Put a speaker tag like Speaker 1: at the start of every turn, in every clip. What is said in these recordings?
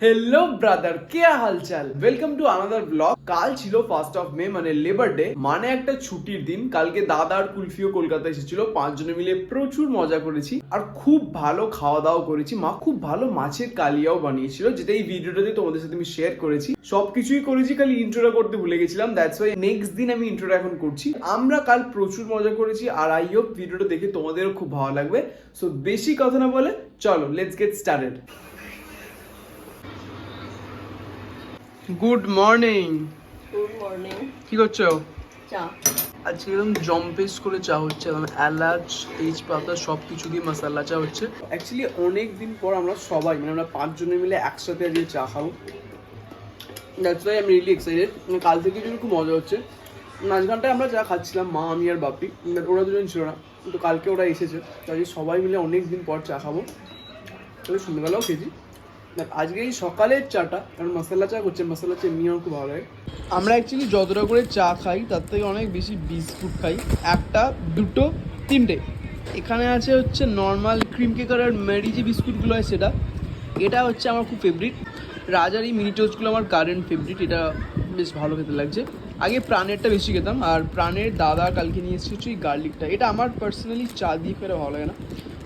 Speaker 1: Hello brother কে হালচাল welcome to another blog কাল ছিল ফার্স্ট অফ মে মানে লেবার ডে মানে একটা ছুটির দিন কালকে দাদা আর কুলফিও কলকাতা এসেছিল পাঁচজনে মিলে প্রচুর মজা করেছি আর খুব ভালো খাওয়া দাওয়া করেছি মা খুব ভালো মাছের কালিয়াও বানিয়েছিল যেটা এই ভিডিওটাতে তোমাদের সাথে আমি শেয়ার করেছি সবকিছুই করেছি খালি ইন্ট্রোটা করতে ভুলে গেছিলাম দ্যাটস ওয়াই নেক্সট দিন আমি ইন্ট্রোটা এখন করছি আমরা কাল প্রচুর মজা করেছি আর আই হোপ ভিডিওটা দেখে তোমাদেরও খুব ভালো লাগবে সো বেশি কথা না বলে চলো let's get started good morning
Speaker 2: good morning
Speaker 1: কি করছ?
Speaker 2: চা।
Speaker 1: আজকে এরকম জম্পেস করে চা হচ্ছে একদম এলাচ তেজপাতা সব কিছু দিয়ে মশলা চা হচ্ছে। অ্যাকচুয়ালি অনেক দিন পর আমরা সবাই মানে আমরা পাঁচজনে মিলে একসাথে আজকে চা খাব। দ্যাটস ওয়াই আমি রিয়েলি এক্সাইটেড কাল থেকে যদি খুব মজা হচ্ছে। মাঝখানটায় আমরা চা খাচ্ছিলাম মা আমি আর বাপি। ওরা দুজন ছিল না। কিন্তু কালকে ওরা এসেছে। তাই সবাই মিলে অনেক দিন পর চা খাব। তবে সন্ধ্যাবেলাও খেয়েছি। দেখ, আজকে এই সকালের চাটা কারণ মশলা চা করছে মশলা চা এমনি আমার খুব ভালো লাগে। আমরা অ্যাকচুয়ালি যতটা করে চা খাই তার থেকে অনেক বেশি বিস্কুট খাই। একটা দুটো তিনটে। এখানে আছে হচ্ছে নর্মাল ক্রিম কেকার আর মেরি যে বিস্কুটগুলো হয় সেটা। এটা হচ্ছে আমার খুব ফেভারিট রাজার এই মিনি টোস্টগুলো আমার কারেন্ট ফেভারিট এটা বেশ ভালো খেতে লাগছে। আগে প্রাণেরটা বেশি খেতাম আর প্রাণের দাদা কালকে নিয়ে এসেছি গার্লিকটা এটা আমার পার্সোনালি চা দিয়ে খেতে ভালো লাগে না।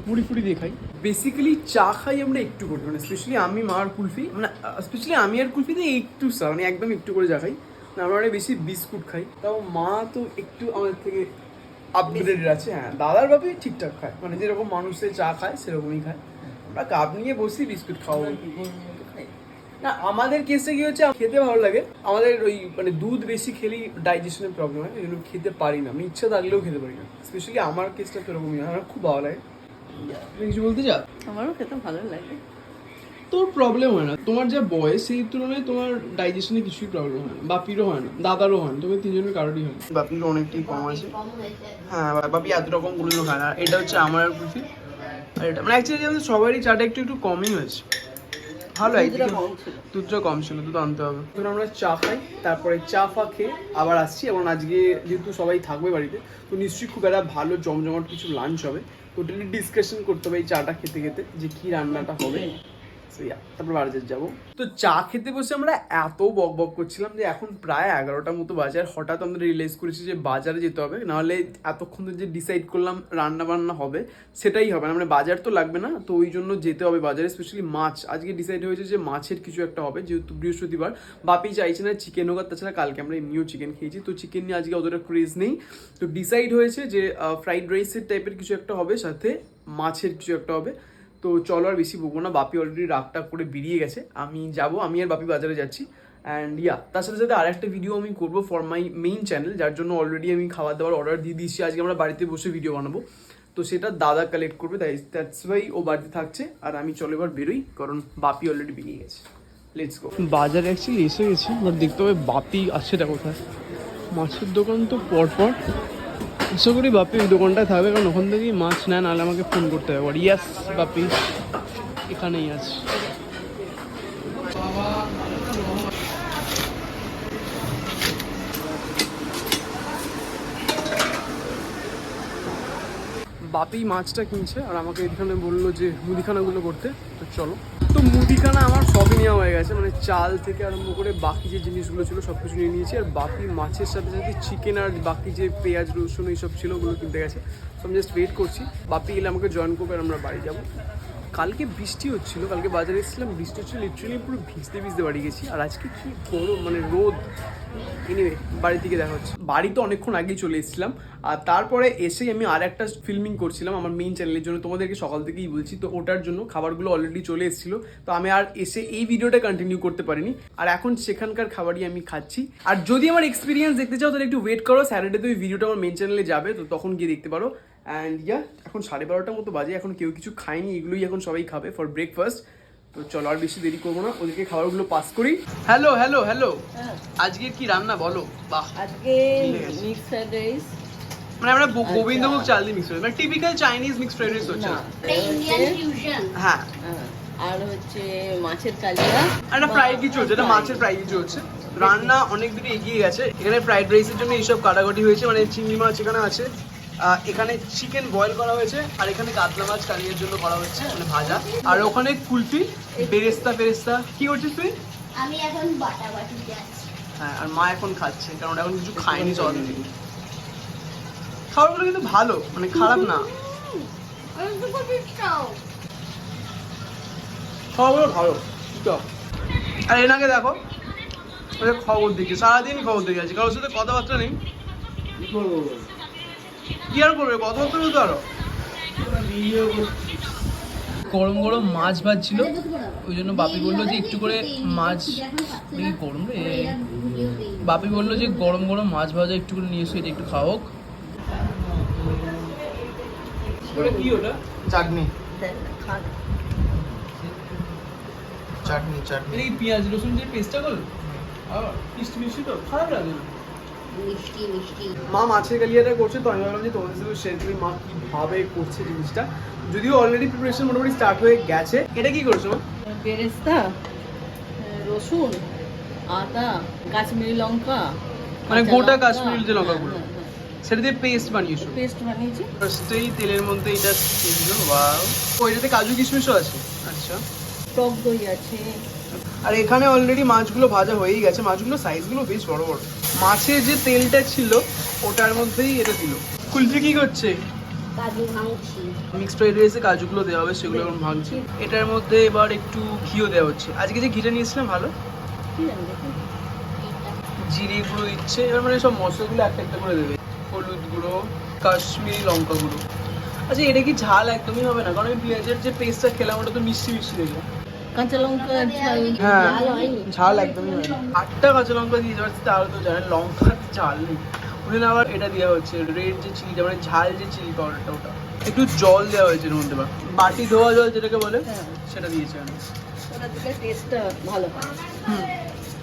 Speaker 1: মুড়ি ফুড়ি দিয়ে খাই। বেসিক্যালি চা খাই আমরা একটু করি মানে স্পেশালি আমি, মা আর কুলফি মানে স্পেশালি আমি আর কুলফিতে একটু চা মানে একদম একটু করে চা খাই। আমরা অনেক বেশি বিস্কুট খাই। তাও মা তো একটু আমাদের থেকে আপগ্রেডেড আছে হ্যাঁ। দাদার বাপি ঠিকঠাক খায় মানে যেরকম মানুষের চা খায়, সেরকমই খায়। আমরা কাপ নিয়ে বসি, বিস্কুট খাওয়া না, আমাদের কেসে কি হচ্ছে, খেতে ভালো লাগে। আমাদের ওই মানে দুধ বেশি খেলেই ডাইজেশনের প্রবলেম হয়, এই খেতে পারি না। আমি ইচ্ছা থাকলেও খেতে পারি না। স্পেশালি আমার কেসটা তো এরকমই হয়, আমার খুব ভালো লাগে। কিছু বলতে চাও?
Speaker 2: আমারও খেতে ভালো লাগে।
Speaker 1: তোর প্রবলেম হয় না। তোমার যা বয়স সেই তুলনায় তোমার ডাইজেশনে কিছুই প্রবলেম হয় না। বাপিরও হয় না দাদারও হয় না তুমি তিনজনের কারোরই হয় না। বাপিরও অনেকটাই কম আছে। হ্যাঁ বাপি এত রকম কোনোদিনও খায় না। এটা হচ্ছে আমার আর কুলফি আর এটা মানে অ্যাকচুয়ালি আমাদের সবারই চাটা একটু একটু কমই হয়েছে। ভালো
Speaker 2: দুধটা
Speaker 1: একদিকে
Speaker 2: কম ছিল।
Speaker 1: দুধটা কম ছিল দুধ আনতে হবে। তখন আমরা চা খাই তারপরে চা ফা খেয়ে আবার আসছি। এবং আজকে যেহেতু সবাই থাকবে বাড়িতে তো নিশ্চয়ই খুব একটা ভালো জমজমাট কিছু লাঞ্চ হবে। টোটালি ডিসকাশন করতে হবে এই চাটা খেতে খেতে যে কি রান্নাটা হবে। তারপর বাজার যাব। তো চা খেতে বসে আমরা এত বক বক করছিলাম যে এখন প্রায় এগারোটার মতো বাজে আর হঠাৎ আমরা রিয়েলাইজ করেছি যে বাজারে যেতে হবে। নাহলে এতক্ষণ যে ডিসাইড করলাম রান্না বান্না হবে, সেটাই হবে না। মানে বাজার তো লাগবে না, তো ওই জন্য যেতে হবে বাজারে স্পেশালি মাছ। আজকে ডিসাইড হয়েছে যে মাছের কিছু একটা হবে, যেহেতু বৃহস্পতিবার। বাপি চাইছে না চিকেন হোক, আর তাছাড়া কালকে আমরা এমনিও চিকেন খেয়েছি। তো চিকেন নিয়ে আজকে অতটা ক্রেজ নেই। তো ডিসাইড হয়েছে যে ফ্রাইড রাইসের টাইপের কিছু একটা হবে, সাথে মাছের কিছু একটা হবে। তো চলো আর বেশি বকবো না, বাপি অলরেডি রাগটা করে বেরিয়ে গেছে। আমি যাব, আমি আর বাপি বাজারে যাচ্ছি। অ্যান্ড ইয়া তার সাথে সাথে আর একটা ভিডিও আমি করব ফর মাই মেইন চ্যানেল যার জন্য অলরেডি আমি খাবার দাবার অর্ডার দিয়ে দিয়েছি। আজকে আমরা বাড়িতে বসে ভিডিও বানাবো। তো সেটা দাদা কালেক্ট করবে, তাই দ্যাটস ওয়াই ও বাড়িতে থাকছে। আর আমি চলো এবার বেরোই, কারণ বাপি অলরেডি বেরিয়ে গেছে। লেটস গো বাজারে অ্যাকচুয়ালি এসে গেছি বাট দেখতে হবে বাপি আসছেটা কোথায়। মাছের দোকান তো পরপর। আশা করি বাপি ওই দোকানটায় থাকবে, কারণ ওখান থেকেই মাছ নেয়, নাহলে আমাকে ফোন করতে হবে। ইয়াস বাপি, এখানেই আছে। বাপি মাছটা কিনছে আর আমাকে এখানে বলল যে মুদিখানাগুলো করতে, তো চলো। তো মুদিখানা আমার সবই নেওয়া হয়ে গেছে মানে চাল থেকে আরম্ভ করে বাকি যে জিনিসগুলো ছিল সব কিছু নিয়ে নিয়েছি, আর বাপি মাছের সাথে সাথে চিকেন আর বাকি যে পেঁয়াজ, রসুন, এইসব ছিল ওগুলো কিনতে গেছে। তো আমি জাস্ট ওয়েট করছি, বাপি এলে আমাকে জয়েন করবে আর আমরা বাড়ি যাব। কালকে বৃষ্টি হচ্ছিল, কালকে বাজারে এসেছিলাম, বৃষ্টি হচ্ছিল লিটারেলি পুরো ভিজতে ভিজতে বাড়ি গেছি। আর আজকে কি গরম মানে রোদ। এনিওয়ে বাড়ি থেকে দেখা হচ্ছে। বাড়িতে অনেকক্ষণ আগেই চলে এসেছিলাম। আর তারপরে এসেই আমি আর একটা ফিল্মিং করছিলাম আমার মেইন চ্যানেলের জন্য। তোমাদেরকে সকাল থেকেই বলছি তো ওটার জন্য। খাবারগুলো অলরেডি চলে এসেছিল। তো আমি আর এসে এই ভিডিওটা কন্টিনিউ করতে পারিনি। আর এখন সেখানকার খাবারই আমি খাচ্ছি। আর যদি আমার এক্সপিরিয়েন্স দেখতে চাও, তাহলে একটু ওয়েট করো। স্যাটারডেতে ওই ভিডিওটা আমার মেইন চ্যানেলে যাবে, তো তখন গিয়ে দেখতে পারো। অ্যান্ড ইয়া এখন সাড়ে বারোটার মতো বাজে এখন কেউ কিছু খায়নি এগুলোই এখন সবাই খাবে ফর ব্রেকফাস্ট তো চলো আর বেশি দেরি করব না ওদেরকে খাবারগুলো পাস করি। হ্যালো হ্যালো হ্যালো
Speaker 2: হ্যাঁ।
Speaker 1: আজকের কি রান্না বলো? বাহ।
Speaker 2: আজকে মিক্স ফ্রাইড রাইস
Speaker 1: মানে আমরা গোবিন্দভোগ চাল দিয়ে মিক্স মানে typical Chinese mix fried rice হচ্ছে।
Speaker 2: না।
Speaker 1: না
Speaker 2: এটা
Speaker 1: হ্যাঁ।
Speaker 2: হ্যাঁ, আর হচ্ছে মাছের কালিয়া।
Speaker 1: একটা ফ্রাইড কিছু হচ্ছে এটা মাছের ফ্রাই কিছু হচ্ছে। রান্না অনেক দূরে এগিয়ে গেছে। এখানে ফ্রাইড রাইসের জন্য এইসব কাটাকাটি হয়েছে মানে চিংড়ি মাছ এখানে আছে। এখানে চিকেন বয়েল করা হয়েছে আর এখানে কাতলা মাছ কালিয়ের জন্য করা হচ্ছে মানে ভাজা। আর ওখানে কুলফি বেরেস্তা ফেরেস্তা কি করছিস তুই?
Speaker 3: আমি এখন বাটা বাটি যাচ্ছি
Speaker 1: হ্যাঁ আর মা এখন খাচ্ছে কারণ ওটা এখন কিছু খায়নি জল খাবারগুলো কিন্তু ভালো মানে খারাপ না। খাবারগুলো ভালো চল আর এনাকে দেখো খবর দিচ্ছে সারাদিন খবর দিয়ে যাচ্ছে কারোর সাথে কথাবার্তা নেই। কি আর করবে কথাবার্তা বলতে আরও। গরম গরম মাছ ভাজছিল। ওই জন্য বাপি বলল যে একটু করে মাছ গরম রে। বাপি বলল যে গরম গরম মাছ ভাজা একটু করে নিয়ে এসে এটা একটু খাওয়াক ওটা কি ওটা?
Speaker 4: চাটনি। চাটনি চাটনি।
Speaker 1: কি পেঁয়াজ রসুন যে পেস্টটা করল মিষ্টি মিষ্টি তো খারাপ লাগে না।
Speaker 3: মিষ্টি মিষ্টি।
Speaker 1: মা মাছের কালিয়াটা করছে তো আমি ভাবলাম যে তোমাদের সাথে শেয়ার করি। মা কীভাবে করছে জিনিসটা? যদিও অলরেডি প্রিপারেশন মোটামুটি স্টার্ট হয়ে গেছে। এটা কি করছ মা?
Speaker 2: বেরেস্তা রসুন আদা কাশ্মীরি লঙ্কা
Speaker 1: মানে গোটা কাশ্মীরি যে লঙ্কাগুলো।
Speaker 2: হ্যাঁ,
Speaker 1: সেটা দিয়ে পেস্ট বানিয়েছো?
Speaker 2: পেস্ট বানিয়েছি।
Speaker 1: ফার্স্টেই তেলের মধ্যে এটা দিল ওয়াও ও এটাতে কাজু কিশমিশও আছে? আচ্ছা।
Speaker 2: টক দই আছে
Speaker 1: আর এখানে অলরেডি মাছগুলো ভাজা হয়েই গেছে। মাছগুলো সাইজগুলো বেশ বড় বড়। মাছের যে তেলটা ছিল ওটার মধ্যেই এটা দিল। কুলফি কি করছে?
Speaker 3: কাজু ভাঙছি।
Speaker 1: মিক্সড ফ্রাইড রাইসে কাজুগুলো দেওয়া হবে সেগুলো এখন ভাঙছি। এটার মধ্যে এবার একটু ঘিও দেওয়া হচ্ছে। আজকে যে ঘিটা নিয়েছিলাম ভালো? জিরে গুঁড়ো দিচ্ছে। এবার মানে সব মশলাগুলো একটা একটা করে দেবে। হলুদ গুঁড়ো কাশ্মীরি লঙ্কা গুঁড়ো। আচ্ছা এটা কি ঝাল? একদমই হবে না। কারণ আমি পেঁয়াজের যে পেস্টটা খেলাম ওটা তো মিষ্টি মিষ্টি দেখলাম।
Speaker 2: কাঁচা লঙ্কা ঝাল।
Speaker 1: হ্যাঁ
Speaker 2: ঝাল
Speaker 1: একদমই হয় আটটা কাঁচা লঙ্কা দিয়ে যাচ্ছে তাহলে তো জানেন লঙ্কার ঝাল নেই। ওখানে আবার এটা দেওয়া হচ্ছে রেড যে চিলিটা মানে ঝাল যে চিলি পাউডারটা ওটা। একটু জল দেওয়া হয়েছে এর মধ্যে বাটি ধোয়া জল যেটাকে বলে
Speaker 2: হ্যাঁ।
Speaker 1: সেটা দিয়েছে আমি
Speaker 2: ওটা দিলে টেস্টটা ভালো হয়।
Speaker 1: হুম।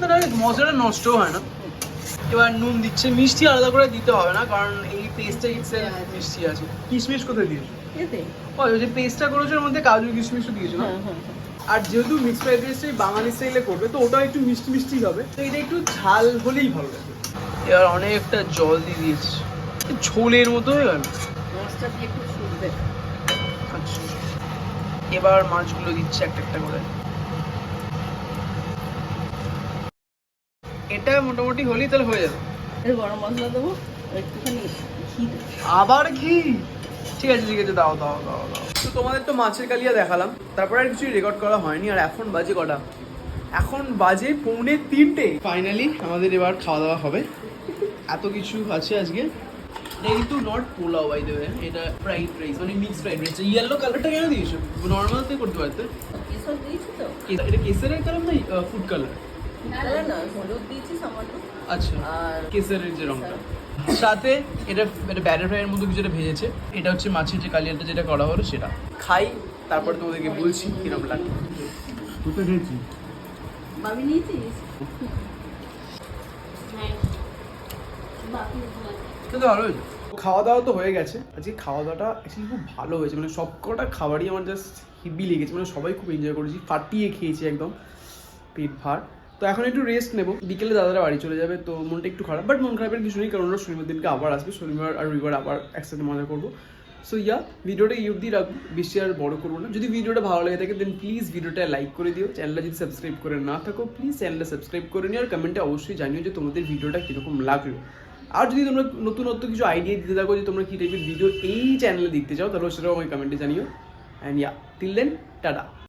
Speaker 1: না মশলাটা নষ্টও হয় না। এবার নুন দিচ্ছে মিষ্টি আলাদা করে দিতে হবে না কারণ এই পেস্টটা ইটসে মিষ্টি আছে। কিশমিশ কোথায় দিয়েছ?
Speaker 2: এতে?
Speaker 1: যে পেস্টটা করেছ ওর মধ্যে কাজু কিশমিশও দিয়েছ না?
Speaker 2: হ্যাঁ হ্যাঁ হ্যাঁ।
Speaker 1: আর যেহেতু মিক্স ফ্রাইড রাইসটাই বাঙালি স্টাইলে করবে তো ওটাও একটু মিষ্টি মিষ্টি হবে। তো এটা একটু ঝাল হলেই ভালো লাগে। এবার অনেকটা জল দিয়ে দিয়েছি। ঝোলের মতো হয়ে গেল।
Speaker 2: মাছটা দিয়ে একটু শুকবে
Speaker 1: আচ্ছা। এবার মাছগুলো দিচ্ছে একটা একটা করে। এটা মোটামুটি হলেই তাহলে হয়ে যাবে।
Speaker 2: এর গরম মশলা দেবো একটুখানি ঘি
Speaker 1: আবার ঘি? ঠিক আছে ঠিক আছে দাও দাও দাও দাও। তো তোমাদের তো মাছের কালিয়া দেখালাম। তারপর আর কিছুই রেকর্ড করা হয়নি আর এখন বাজে কটা? এখন বাজে পৌনে তিনটে। ফাইনালি আমাদের এবার খাওয়া দাওয়া হবে। এত কিছু আছে আজকে। এটা কিন্তু নট পোলাও বাই দেবে এটা ফ্রাইড রাইস মানে মিক্স ফ্রাইড রাইস ইয়েলো কালারটা কেন দিয়েছ? নর্মাল তো করতে পারতে। এটা কেসারের কালার না ফুড কালার
Speaker 2: তাহলে না হলুদ দিয়েছি সামান্য।
Speaker 1: আচ্ছা।
Speaker 2: আর
Speaker 1: কেসারের যে রংটা। সাথে এটা এটা ব্যাটার ফ্রাইয়ের মতো কিছু একটা ভেজেছে। এটা হচ্ছে মাছের যে কালিয়াটা যেটা করা হলো সেটা। খাই তারপরে তোমাদেরকে বলছি কীরকম লাগে।
Speaker 2: বাবি নিয়েছিস?
Speaker 3: হ্যাঁ।
Speaker 1: এটা ভালো খাওয়া দাওয়া তো হয়ে গেছে। আজকে খাওয়া দাওয়াটা অ্যাকচুয়ালি খুব ভালো হয়েছে। মানে সব কটা খাবারই আমার জাস্ট হেভি লেগেছে। মানে সবাই খুব এনজয় করেছি। ফাটিয়ে খেয়েছি একদম। পেট ভার। তো এখন একটু রেস্ট নেব। বিকেলে দাদারা বাড়ি চলে যাবে, তো মনটা একটু খারাপ। বাট মন খারাপের কিছু নেই, কারণ ওরা শনিবার দিনকে আবার আসবে। শনিবার আর রবিবার আবার একসাথে মজা করব। সো ইয়া ভিডিওটা এই অবধি রাখব বেশি আর বড় করব না। যদি ভিডিওটা ভালো লেগে থাকে দেন প্লিজ ভিডিওটা লাইক করে দিও। চ্যানেলটা যদি সাবস্ক্রাইব করে না থাকো প্লিজ চ্যানেলটা সাবস্ক্রাইব করে নিও। আর কমেন্টে অবশ্যই জানিও যে তোমাদের ভিডিওটা কীরকম লাগল। আর যদি তোমরা নতুনত্ব কিছু আইডিয়া দিতে থাকো, যে তোমরা কী টাইপের ভিডিও এই চ্যানেলে দেখতে চাও, তাহলে সেটাও আমাকে কমেন্টে জানিও। And yeah till then tata